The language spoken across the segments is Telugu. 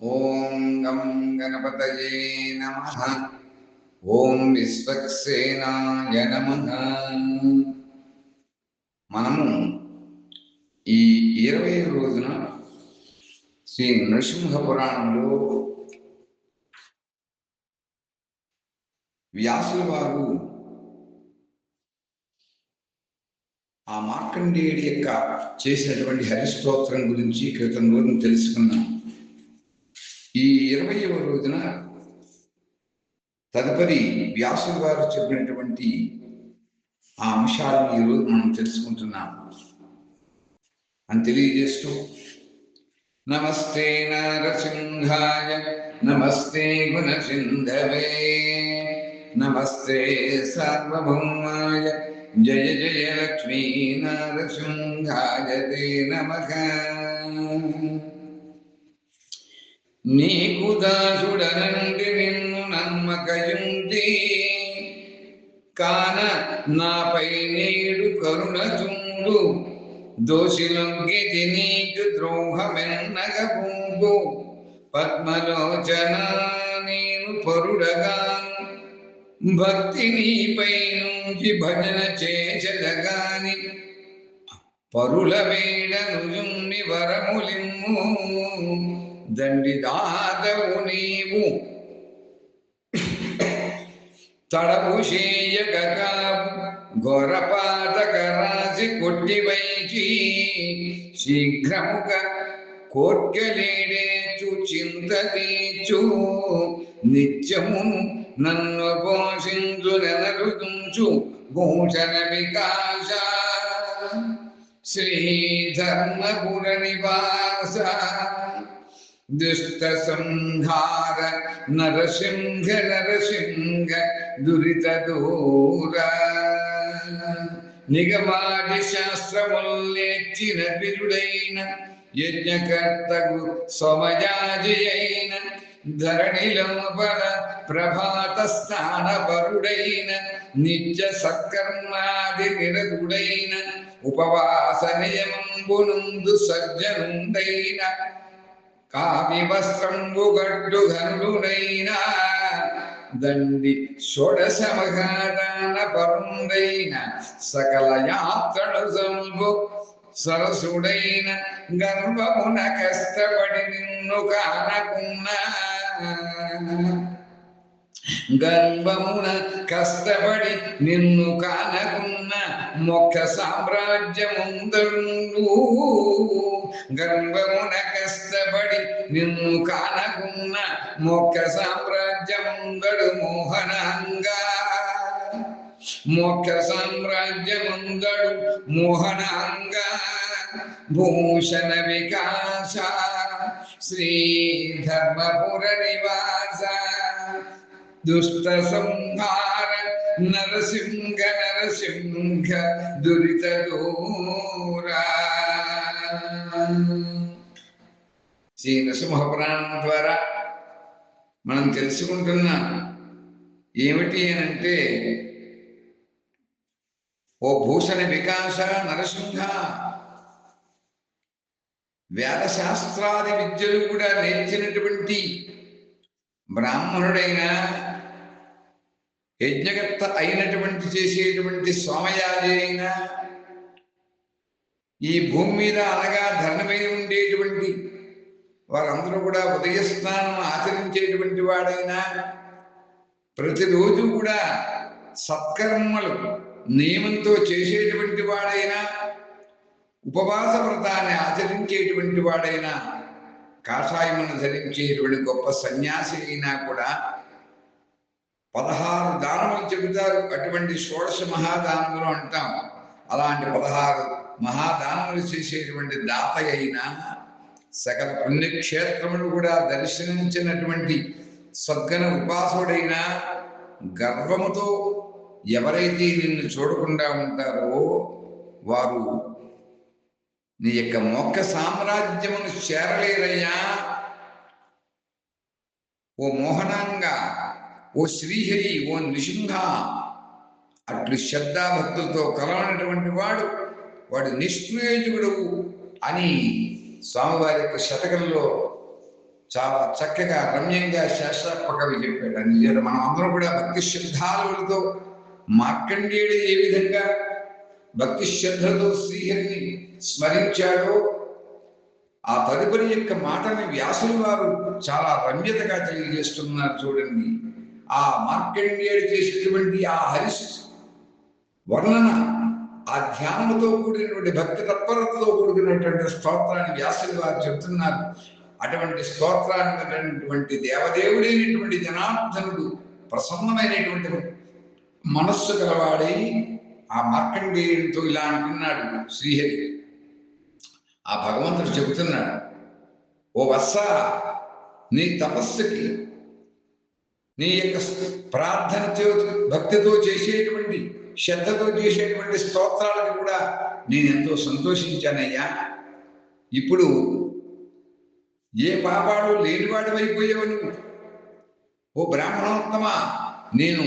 ఓం గం గణపతయే నమ. ఓం విశ్వక్సేనాయ నమ. మనము ఈ ఇరవై రోజున శ్రీ నృసింహ పురాణంలో వ్యాసుల వారు ఆ మార్కండేయుడి యొక్క చేసినటువంటి హరిస్తోత్రం గురించి క్రితం రోజున తెలుసుకున్నాం. ఈ ఇరవైవ రోజున తదుపరి వ్యాసుల వారు చెప్పినటువంటి ఆ అంశాలను ఈరోజు మనం తెలుసుకుంటున్నాం. అని తెలియజేస్తూ నమస్తే నరసింహాయ నమస్తే గుణసింధవే నమస్తే సార్వభౌమాయ జయ జయ లక్ష్మీ నరసింహాయ తే నీకు దాసుడనండి నిన్ను నమ్మకయుంది కాన నాపై నేడు కరుణ చూడు. దోషిలొంగితి నీకు ద్రోహమెన్నగ పూగు పద్మలోచన నేను పరుడగా భక్తి నీపై నుంచి భజన చేసెదగాని పరుల వేడ జుమ్మి వరములిమ్ము. దండిదాదవు నీవు తడవు చేయగక ఘోరపాతక రాసి కొట్టివైచి శీఘ్రముగా కోర్కెలేడేచు చింత తీర్చు నిత్యమును నన్ను పోషించు నెలరుదుంచు భూషణ వికాస శ్రీధర్మపుర నివాస. దుష్ట సంహార నరసింహ నరసింహ దురిత దూర నిగమాది శాస్త్రముల్లేచిన బిరుడైన యజ్ఞకర్తకు సమయాజి అయిన ధరణిలోపల ప్రభాత స్థానపరుడైన నిత్య సత్కర్మాది నిరతుడైన ఉపవాస నియమంబునందు సజ్జనుండైన కావి వస్త్రంబు గడ్డు గనుడునైనా దండి షోడశ మహాదాన పరుండైన సకల యాత్రలు సంభు సరసుడైన గర్వమున కష్టపడి నిన్ను కానకున్నా. గర్భమున కష్టపడి నిన్ను కానకున్న మొక్క సామ్రాజ్యముందరు గర్భమున కష్టపడి నిన్ను కానకున్న మొక్క సామ్రాజ్యముందడు మోహనంగా మోక్ష సామ్రాజ్యముందడు మోహనంగా భూషణ వికాస శ్రీ ధర్మపుర నివాస దుష్ట సంహార నరసింహ నరసింహ దురిత శ్రీ నరసింహ పురాణం ద్వారా మనం తెలుసుకుంటున్న ఏమిటి అని అంటే ఓ భూషణ వికాస నరసింహ వేద శాస్త్రాది విద్యలు కూడా నేర్చినటువంటి బ్రాహ్మణుడైన యజ్ఞకర్త అయినటువంటి చేసేటువంటి సోమయాజి ఈ భూమి మీద అనగా ధర్మమై ఉండేటువంటి వారందరూ కూడా ఉదయ స్నానం ఆచరించేటువంటి వాడైనా ప్రతిరోజు కూడా సత్కర్మలు నియమంతో చేసేటువంటి వాడైనా ఉపవాస వ్రతాన్ని ఆచరించేటువంటి వాడైనా కాషాయమును ధరించేటువంటి గొప్ప సన్యాసి అయినా కూడా పదహారు దానములు చెబుతారు. అటువంటి షోడశ మహాదానములు అంటాం. అలాంటి పదహారు మహాదానములు చేసేటువంటి దాత అయినా సకల పుణ్యక్షేత్రములు కూడా దర్శించినటువంటి స్వర్గన ఉపాసుడైన గర్వముతో ఎవరైతే నిన్ను చూడకుండా ఉంటారో వారు నీ యొక్క మొక్క సామ్రాజ్యమును చేరలేరయ్యా. ఓ మోహనంగా ఓ శ్రీహరి ఓ నృసింహ అట్లు శ్రద్ధాభక్తులతో కలవనటువంటి వాడు వాడు నిష్ప్రయోజకుడు అని స్వామివారి యొక్క శతకంలో చాలా చక్కగా రమ్యంగా శాస్త్రప్ప చెప్పాడు. అని మనం అందరం కూడా భక్తి శ్రద్ధాలులతో మార్కండేయుడు ఏ విధంగా భక్తి శ్రద్ధలతో శ్రీహరిని స్మరించాడో ఆ తదుపరి యొక్క మాటని వ్యాసులు వారు చాలా రమ్యతగా తెలియజేస్తున్నారు చూడండి. ఆ మార్కండేయుడు చేసేటువంటి ఆ హరిస్ వర్ణన ఆ ధ్యానంతో కూడినటువంటి భక్తి తత్పరతతో కూడుకున్నటువంటి స్తోత్రాన్ని వ్యాసులు వారు చెప్తున్నారు. అటువంటి స్తోత్రాన్ని దేవదేవుడైనటువంటి జనార్దనుడు ప్రసన్నమైనటువంటి మనస్సు గలవాడై ఆ మార్కండేయుడితో ఇలా అంటున్నాడు శ్రీహరి. ఆ భగవంతుడు చెబుతున్నాడు ఓ వత్స నీ తపస్సుకి నీ యొక్క ప్రార్థనతో భక్తితో చేసేటువంటి శ్రద్ధతో చేసేటువంటి స్తోత్రాలకు కూడా నేను ఎంతో సంతోషించానయ్యా. ఇప్పుడు ఏ పాపాడు లేనివాడు అయిపోయావు నువ్వు? ఓ బ్రాహ్మణోత్తమ నేను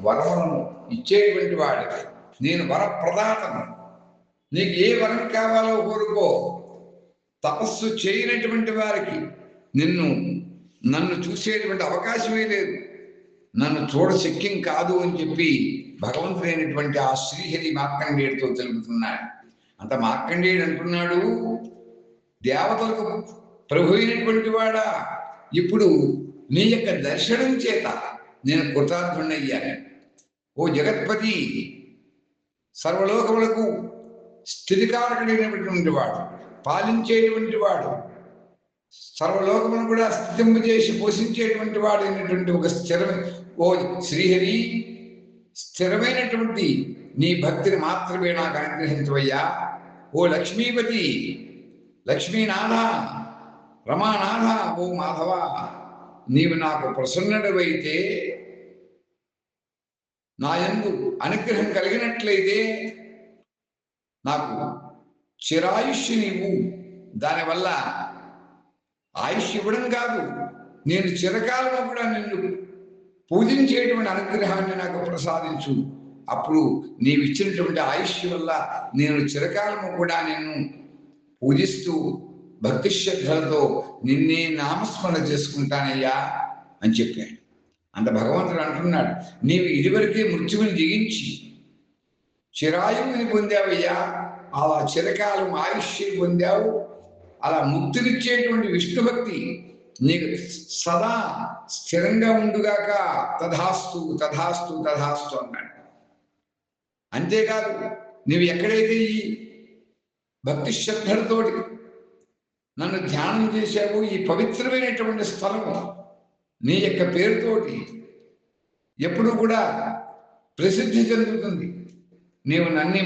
వరములను ఇచ్చేటువంటి వాడి నేను వరప్రదాతను. నీకు ఏ వరం కావాలో కోరుకో. తపస్సు చేయనటువంటి వారికి నిన్ను నన్ను చూసేటువంటి అవకాశమే లేదు. నన్ను చూడ శక్యం కాదు అని చెప్పి భగవంతుడైనటువంటి ఆ శ్రీహరి మార్కండేయుడితో తెలుపుతున్నాడు. అంత మార్కండేయుడు అంటున్నాడు దేవతలకు ప్రభు అయినటువంటి వాడా ఇప్పుడు నీ యొక్క దర్శనం చేత నేను కృతార్థుణ్ణయ్యాను. ఓ జగత్పతి సర్వలోకములకు స్థితికారకుడైనటువంటి వాడు పాలించేటువంటి వాడు సర్వలోకమును కూడా స్థితింపు చేసి పోషించేటువంటి వాడు అయినటువంటి ఒక స్థిరమైన ఓ శ్రీహరి స్థిరమైనటువంటి నీ భక్తిని మాత్రమే నాకు అనుగ్రహించవయ్యా. ఓ లక్ష్మీపతి లక్ష్మీనాథ రమానాథ ఓ మాధవ నీవు నాకు ప్రసన్నుడవైతే నా ఎందు అనుగ్రహం కలిగినట్లయితే నాకు చిరాయుష్యు నీవు. దానివల్ల ఆయుష్ ఇవ్వడం కాదు నేను చిరకాలము కూడా నిన్ను పూజించేటువంటి అనుగ్రహాన్ని నాకు ప్రసాదించు. అప్పుడు నీవు ఇచ్చినటువంటి ఆయుష్ వల్ల నేను చిరకాలము కూడా నిన్ను పూజిస్తూ భక్తి శ్రద్ధలతో నిన్నే నామస్మరణ చేసుకుంటానయ్యా అని చెప్పాడు. అంత భగవంతుడు అంటున్నాడు నీవు ఇదివరకే మృత్యువుని జయించి చిరాయువుని పొందావయ్యా అలా చిరకాలం ఆయుష్యం పొందావు అలా ముక్తినిచ్చేటువంటి విష్ణు భక్తి నీకు సదా స్థిరంగా ఉండుగాక తథాస్తు తథాస్తు తథాస్తు అన్నాడు. అంతేకాదు నువ్వు ఎక్కడైతే ఈ భక్తి శ్రద్ధలతోటి నన్ను ధ్యానం చేశావు ఈ పవిత్రమైనటువంటి స్థలం నీ యొక్క పేరుతోటి ఎప్పుడు కూడా ప్రసిద్ధి చెందుతుంది. నీవు నన్ను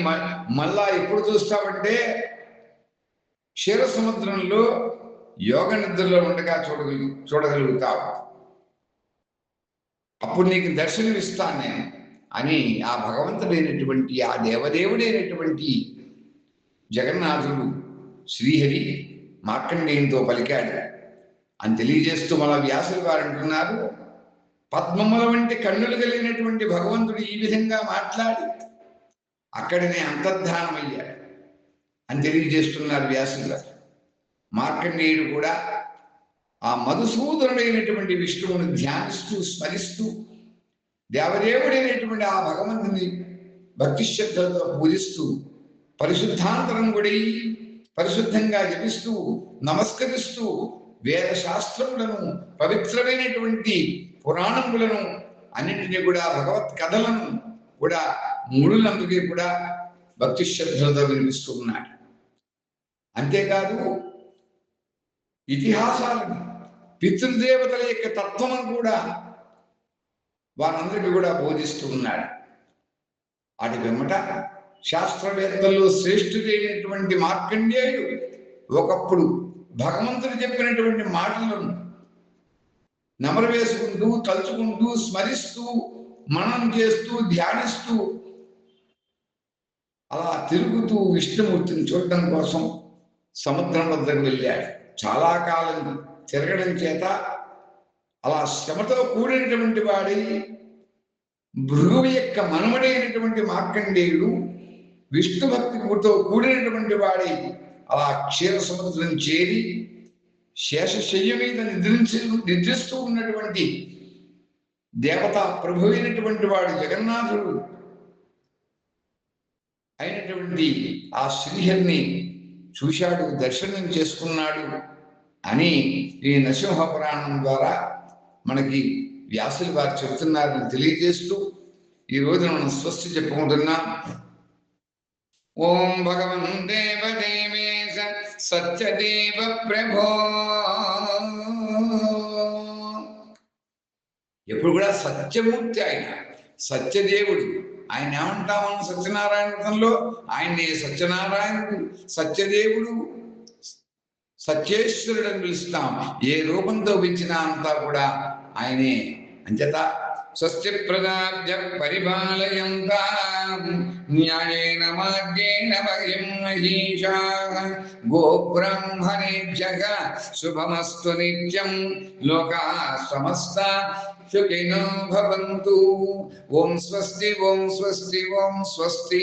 మళ్ళా ఎప్పుడు చూస్తావంటే క్షీర సముద్రంలో యోగ నిద్రలో ఉండగా చూడగలు చూడగలుగుతావు. అప్పుడు నీకు దర్శనం నేను అని ఆ భగవంతుడైనటువంటి ఆ దేవదేవుడైనటువంటి జగన్నాథుడు శ్రీహరి మార్కండేయంతో పలికాడు. అని తెలియజేస్తూ మన వ్యాసులు వారు అంటున్నారు పద్మముల వంటి కన్నులు కలిగినటువంటి భగవంతుడు ఈ విధంగా మాట్లాడి అక్కడనే అంతర్ధానమయ్యాడు. అని తెలియజేస్తున్నారు వ్యాసులు గారు. మార్కండేయుడు కూడా ఆ మధుసూదనుడైనటువంటి విష్ణువును ధ్యానిస్తూ స్మరిస్తూ దేవదేవుడైనటువంటి ఆ భగవంతుని భక్తి శ్రద్ధలతో పూజిస్తూ పరిశుద్ధాంతరం కూడా పరిశుద్ధంగా జపిస్తూ నమస్కరిస్తూ వేద శాస్త్రములను పవిత్రమైనటువంటి పురాణములను అన్నింటినీ కూడా భగవత్ కథలను కూడా మూడులందుకే కూడా భక్తి శ్రద్ధలతో వినిపిస్తూ ఉన్నాడు. అంతేకాదు ఇతిహాసాలను పితృదేవతల యొక్క తత్వమును కూడా వారందరికీ కూడా బోధిస్తూ ఉన్నాడు. అటు వెమ్మట శాస్త్రవేత్తల్లో శ్రేష్ఠుడైనటువంటి మార్కండేయుడు ఒకప్పుడు భగవంతుడు చెప్పినటువంటి మాటలను నమరవేసుకుంటూ తలుచుకుంటూ స్మరిస్తూ మనం చేస్తూ ధ్యానిస్తూ అలా తిరుగుతూ విష్ణుమూర్తిని చూడటం కోసం సముద్రం వద్దకు వెళ్ళాడు చాలా కాలం తిరగడం చేత అలా శ్రమతో కూడినటువంటి వాడి భృగువి యొక్క మనమడైనటువంటి మార్కండేయుడు విష్ణు భక్తితో కూడినటువంటి వాడి అలా క్షీర సముద్రం చేరి శేషశయ్య మీద నిద్రించి నిద్రిస్తూ ఉన్నటువంటి దేవత ప్రభు అయినటువంటి వాడు జగన్నాథుడు అయినటువంటి ఆ శ్రీహరిని చూశాడు దర్శనం చేసుకున్నాడు అని ఈ నరసింహ పురాణం ద్వారా మనకి వ్యాసులు వారు చెప్తున్నారని తెలియజేస్తూ ఈ రోజు మనం స్వస్తి చెప్పుకుంటున్నాం. ఓం భగవన్ దేవదేవేశ సత్యదేవ ప్రభో. ఎప్పుడు కూడా సత్యమూర్తి ఆయన సత్యదేవుడు. ఆయన ఏమంటాం మనం సత్యనారాయణ వ్రతంలో ఆయన్ని సత్యనారాయణుడు సత్యదేవుడు సత్యేశ్వరుడు అని పిలుస్తాం. ఏ రూపంతో పిలిచినా అంతా కూడా ఆయనే. అంచేత స్వస్తి ప్రదాభ్య పరిపాలయంత న్యాయేన మార్గేణ వయం మహీషా. గోబ్రాహ్మణేభ్య శుభమస్తు నిత్యం లోకా సమస్త సుఖినో భవంతు ఓం స్వస్తి ఓం స్వస్తి ఓం స్వస్తి